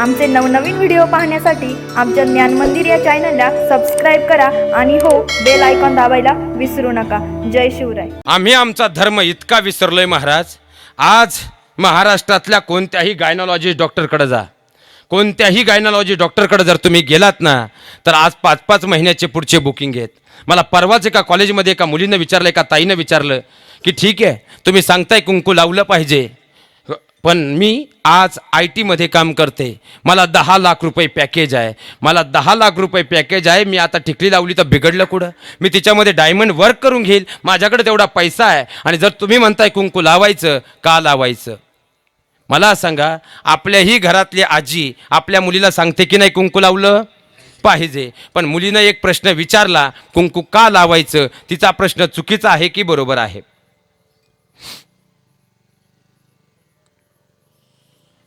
आमचे नवनवीन व्हिडिओ पाहण्यासाठी आमच्या ज्ञान मंदिर या चॅनलला सबस्क्राईब करा आणि हो बेल आयकॉन दाबायला विसरू नका. जय शिवराय. आम्ही आमचा धर्म इतका विसरलोय महाराज. आज महाराष्ट्रातल्या कोणत्याही गायनॉलॉजिस्ट डॉक्टरकडे जा. कोणत्याही गायनॉलॉजी डॉक्टरकडे जर तुम्ही गेलात ना तर आज पाच पाच महिन्याचे पुढचे बुकिंग आहेत. मला परवाच एका कॉलेजमध्ये एका मुलीनं विचारलं एका ताईनं विचारलं की ठीक आहे तुम्ही सांगताय कुंकू लावलं पाहिजे. पण मी आज आय टीमध्ये काम करते. मला दहा लाख रुपये पॅकेज आहे. मला दहा लाख रुपये पॅकेज आहे. मी आता ठिकली लावली तर बिघडलं कुठं? मी तिच्यामध्ये डायमंड वर्क करून घेईल. माझ्याकडे तेवढा पैसा आहे. आणि जर तुम्ही म्हणताय कुंकू लावायचं का लावायचं? मला सांगा आपल्याही घरातली आजी आपल्या मुलीला सांगते की नाही कुंकू लावलं? पाहिजे. पण मुलीनं एक प्रश्न विचारला कुंकू का लावायचं? तिचा प्रश्न चुकीचा आहे की बरोबर आहे?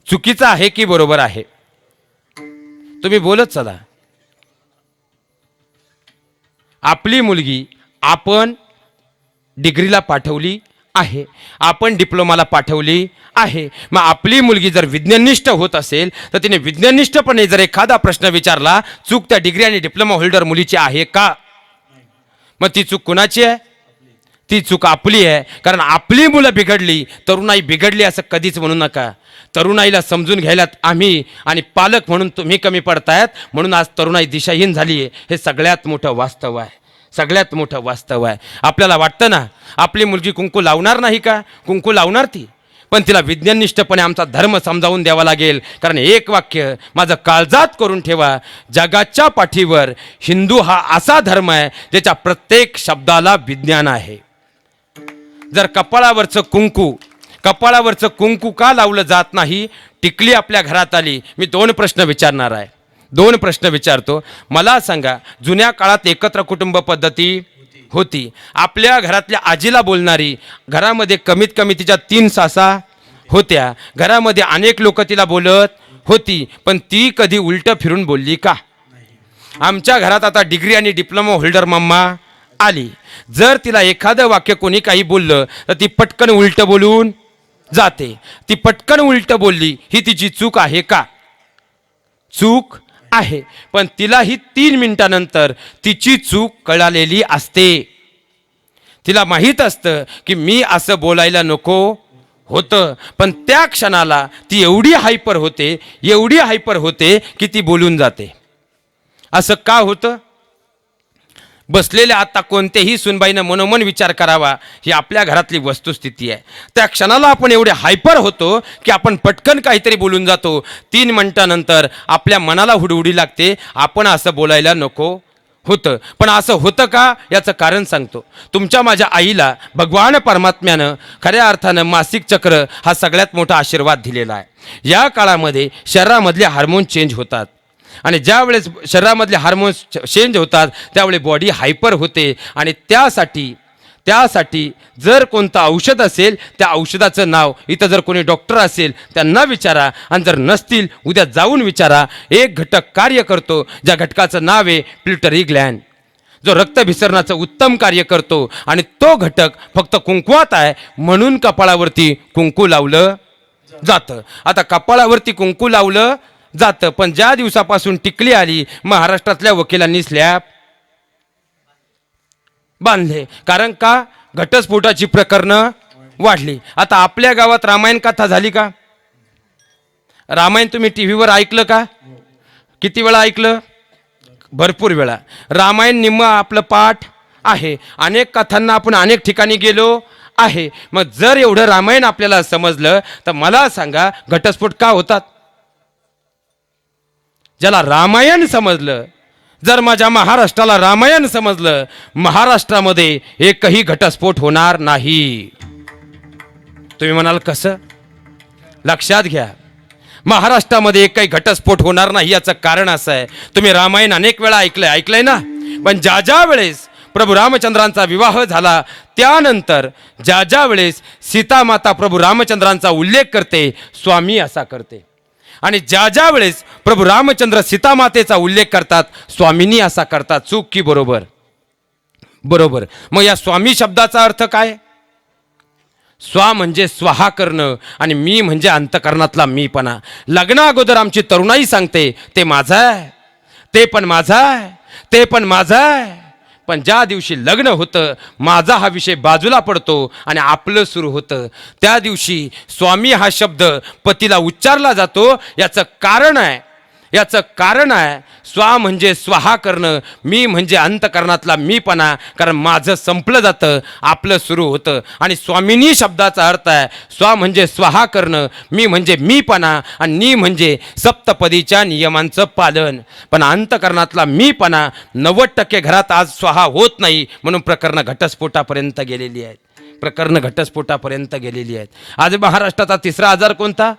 चुकीचा आहे की बरोबर आहे? तुम्ही बोलत चला. आपली मुलगी आपण डिग्रीला पाठवली आहे. आपण डिप्लोमाला पाठवली आहे. मग आपली मुलगी जर विज्ञाननिष्ठ होत असेल तर तिने विज्ञाननिष्ठपणे जर एखादा प्रश्न विचारला चूक त्या डिग्री आणि डिप्लोमा होल्डर मुलीची आहे का? मग ती चूक कुणाची आहे? ती चूक आपली आहे. कारण आपली मुलं बिघडली तरुणाई बिघडली असं कधीच म्हणू नका. तरुणाईला समजून घ्यायलात आम्ही आणि पालक म्हणून तुम्ही कमी पडतायत म्हणून आज तरुणाई दिशाहीन झाली आहे हे सगळ्यात मोठं वास्तव आहे. सगळ्यात मोठं वास्तव आहे. आपल्याला वाटतं ना आपली मुलगी कुंकू लावणार नाही का? कुंकू लावणार ती? पण तिला विज्ञाननिष्ठपणे आमचा धर्म समजावून द्यावा लागेल. कारण एक वाक्य माझं काळजात करून ठेवा जगाच्या पाठीवर. हिंदू हा असा धर्म आहे ज्याच्या प्रत्येक शब्दाला विज्ञान आहे. जर कपाळावरचं कुंकू कपाळावरचं कुंकू का लावलं जात नाही? टिकली आपल्या घरात आली. मी दोन प्रश्न विचारणार आहे. दोन प्रश्न विचारतो. मला सांगा जुन्या काळात एकत्र कुटुंब पद्धती होती. आपल्या घरातल्या आजीला बोलणारी घरामध्ये कमीत कमी तिच्या तीन सासा होत्या. घरामध्ये अनेक लोक तिला बोलत होती पण ती कधी उलटं फिरून बोलली का? आमच्या घरात आता डिग्री आणि डिप्लोमा होल्डर मम्मा आली. जर तिला एखादं वाक्य कोणी काही बोललं तर ती पटकन उलटं बोलून जाते. ती पटकन उलटं बोलली ही तिची चूक आहे का? चूक आहे पण तिलाही तीन मिनिटानंतर तिची चूक कळालेली असते. तिला माहीत असतं की मी असं बोलायला नको होतं पण त्या क्षणाला ती एवढी हायपर होते एवढी हायपर होते की ती बोलून जाते. असं का होतं? बसलेल्या आता कोणत्याही सुनबाईनं मनोमन विचार करावा ही आपल्या घरातली वस्तुस्थिती आहे. त्या क्षणाला आपण एवढे हायपर होतो की आपण पटकन काहीतरी बोलून जातो. तीन मिनटानंतर आपल्या मनाला हुडहुडी लागते. आपण असं बोलायला नको. होतं. पण असं होतं का? याचं कारण सांगतो. तुमच्या माझ्या आईला भगवान परमात्म्यानं खऱ्या अर्थानं मासिक चक्र हा सगळ्यात मोठा आशीर्वाद दिलेला आहे. या काळामध्ये शरीरामधले हार्मोन चेंज होतात. आणि ज्यावेळेस शरीरामधले हार्मोन्स चेंज होतात त्यावेळी बॉडी हायपर होते. आणि त्यासाठी त्यासाठी जर कोणतं औषध असेल त्या औषधाचं नाव इथं जर कोणी डॉक्टर असेल त्यांना विचारा. आणि जर नसतील उद्या जाऊन विचारा. एक घटक कार्य करतो ज्या घटकाचं नाव आहे प्लिटरी ग्लॅन जो रक्तभिसरणाचं उत्तम कार्य करतो. आणि तो घटक फक्त कुंकवात आहे म्हणून कपाळावरती कुंकू लावलं जातं. आता कपाळावरती कुंकू लावलं जातं. पण ज्या दिवसापासून टिकली आली महाराष्ट्रातल्या वकिलांनी स्लॅब बांधले. कारण का? घटस्फोटाची प्रकरणं वाढली. आता आपल्या गावात रामायण कथा झाली का? रामायण तुम्ही टी व्हीवर ऐकलं का? किती वेळा ऐकलं? भरपूर वेळा. रामायण निम्म आपलं पाठ आहे. अनेक कथांना आपण अनेक ठिकाणी गेलो आहे. मग जर एवढं रामायण आपल्याला समजलं तर मला सांगा घटस्फोट का होतात? ज्याला रामायण समजलं जर माझ्या महाराष्ट्राला रामायण समजलं महाराष्ट्रामध्ये एकही घटस्फोट होणार नाही. तुम्ही म्हणाल कसं? लक्षात घ्या महाराष्ट्रामध्ये एक काही घटस्फोट होणार नाही याचं कारण असं आहे. तुम्ही रामायण अनेक वेळा ऐकलंय ऐकलंय ना? पण ज्या ज्या वेळेस प्रभू रामचंद्रांचा विवाह झाला त्यानंतर ज्या ज्या वेळेस सीतामाता प्रभू रामचंद्रांचा उल्लेख करते स्वामी असा करते. आणि ज्या ज्या वेळेस प्रभू रामचंद्र सीतामातेचा उल्लेख करतात स्वामींनी असा करतात चूक की बरोबर? बरोबर. मग या स्वामी शब्दाचा अर्थ काय? स्वा म्हणजे स्वाहा करणं आणि मी म्हणजे अंतकरणातला मीपणा. लग्ना अगोदर आमची तरुणाई सांगते ते माझा आहे. ते पण माझा आहे. ते पण माझा आहे. पण ज्या दिवशी लग्न होतं माझा हा विषय बाजूला पडतो आणि आपलं सुरू होतं. त्या दिवशी स्वामी हा शब्द पतीला उच्चारला जातो याचं कारण आहे याचं कारण आहे स्वा म्हणजे स्वाहा करणं मी म्हणजे अंतकरणातला मीपणा कारण माझं संपलं जातं आपलं सुरू होतं. आणि स्वामिनी शब्दाचा अर्थ आहे स्वा म्हणजे स्वाहा करणं मी म्हणजे मीपणा आणि नी म्हणजे सप्तपदीच्या नियमांचं पालन. पण अंतकरणातला मीपणा नव्वद टक्के घरात आज स्वाहा होत नाही म्हणून प्रकरणं घटस्फोटापर्यंत गेलेली आहेत. प्रकरणं घटस्फोटापर्यंत गेलेली आहेत. आज महाराष्ट्राचा तिसरा आजार कोणता?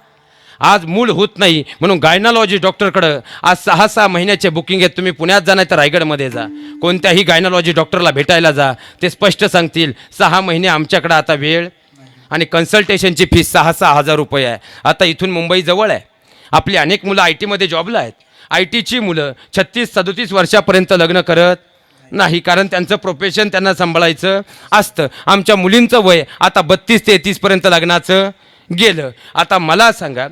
आज मूल होत नाही. म्हणून गायनॉलॉजी डॉक्टरकडं आज सहा सहा महिन्याचे बुकिंग आहेत. तुम्ही पुण्यात जा नाही तर रायगडमध्ये जा. कोणत्याही गायनॉलॉजी डॉक्टरला भेटायला जा. ते स्पष्ट सांगतील सहा महिने आमच्याकडं आता वेळ आणि कन्सल्टेशनची फीस सहा सहा हजार रुपये आहे. आता इथून मुंबई जवळ आहे. आपली अनेक मुलं आय टीमध्ये जॉबला आहेत. आय टीची मुलं छत्तीस सदोतीस वर्षापर्यंत लग्न करत नाही. कारण त्यांचं प्रोफेशन त्यांना सांभाळायचं असतं. आमच्या मुलींचं वय आता बत्तीस ते तीसपर्यंत लग्नाचं गेलं. आता मला सांगा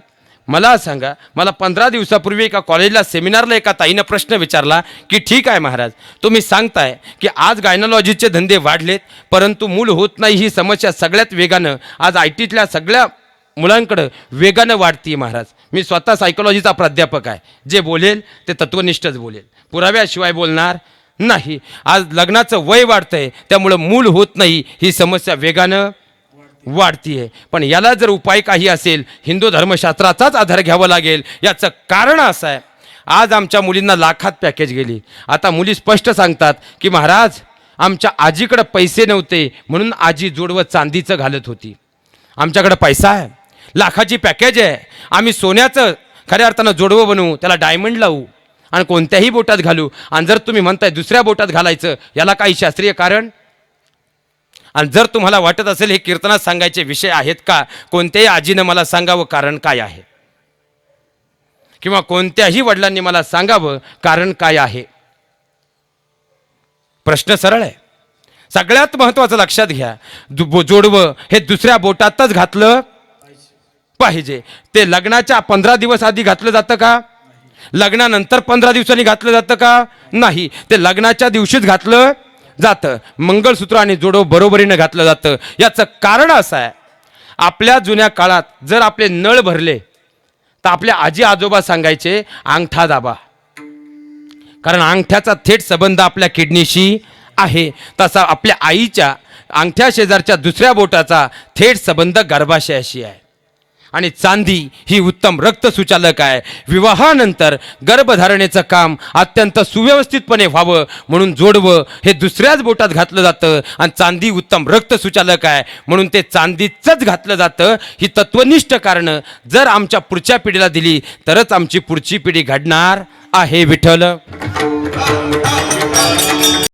मला सांगा मला पंधरा दिवसापूर्वी एका कॉलेजला सेमिनारला एका ताईनं प्रश्न विचारला की ठीक आहे महाराज तुम्ही सांगताय की आज गायनॉलॉजीचे धंदे वाढलेत परंतु मूल होत नाही ही समस्या सगळ्यात वेगानं आज आय टीतल्या सगळ्या मुलांकडं वेगानं वाढती महाराज. मी स्वतः सायकोलॉजीचा प्राध्यापक आहे. जे बोलेल ते तत्वनिष्ठच बोलेल. पुराव्याशिवाय बोलणार नाही. आज लग्नाचं वय वाढतंय त्यामुळं मूल होत नाही ही समस्या वेगानं वाढतीये. पण याला जर उपाय काही असेल हिंदू धर्मशास्त्राचाच आधार घ्यावा लागेल याचं कारण असं आहे. आज आमच्या मुलींना लाखात पॅकेज गेली. आता मुली स्पष्ट सांगतात की महाराज आमच्या आजीकडं पैसे नव्हते म्हणून आजी जोडवं चांदीचं घालत होती. आमच्याकडं पैसा आहे. लाखाची पॅकेज आहे. आम्ही सोन्याचं खऱ्या अर्थानं जोडवं बनवू त्याला डायमंड लावू आणि कोणत्याही बोटात घालू. आणि जर तुम्ही म्हणताय दुसऱ्या बोटात घालायचं याला काही शास्त्रीय कारण? आणि जर तुम्हाला वाटत असेल हे कीर्तनात सांगायचे विषय आहेत का कोणत्याही आजीनं मला सांगावं कारण काय आहे? किंवा कोणत्याही वडिलांनी मला सांगावं कारण काय आहे? प्रश्न सरळ आहे. सगळ्यात महत्त्वाचं लक्षात घ्या. दु- बो- जोडवं हे दुसऱ्या बोटातच घातलं पाहिजे. ते लग्नाच्या पंधरा दिवस आधी घातलं जातं का? लग्नानंतर पंधरा दिवसांनी घातलं जातं का? नाही. ते लग्नाच्या दिवशीच घातलं जातं. मंगळसूत्र आणि जोडो बरोबरीनं घातलं जातं. याचं कारण असं आहे आपल्या जुन्या काळात जर आपले नळ भरले तर आपले आजी आजोबा सांगायचे अंगठा दाबा. कारण अंगठ्याचा थेट संबंध आपल्या किडनीशी आहे. तसा आपल्या आईच्या अंगठ्या शेजारच्या दुसऱ्या बोटाचा थेट संबंध गर्भाशयाशी आहे. आणि चांदी ही उत्तम रक्तसुचालक आहे. विवाहानंतर गर्भधारणेचं काम अत्यंत सुव्यवस्थितपणे व्हावं म्हणून जोडवं हे दुसऱ्याच बोटात घातलं जातं आणि चांदी उत्तम रक्तसुचालक आहे म्हणून ते चांदीचंच घातलं जातं. ही तत्वनिष्ठ कारणं. जर आमच्या पुढच्या पिढीला दिली तरच आमची पुढची पिढी घडणार आहे विठ्ठल.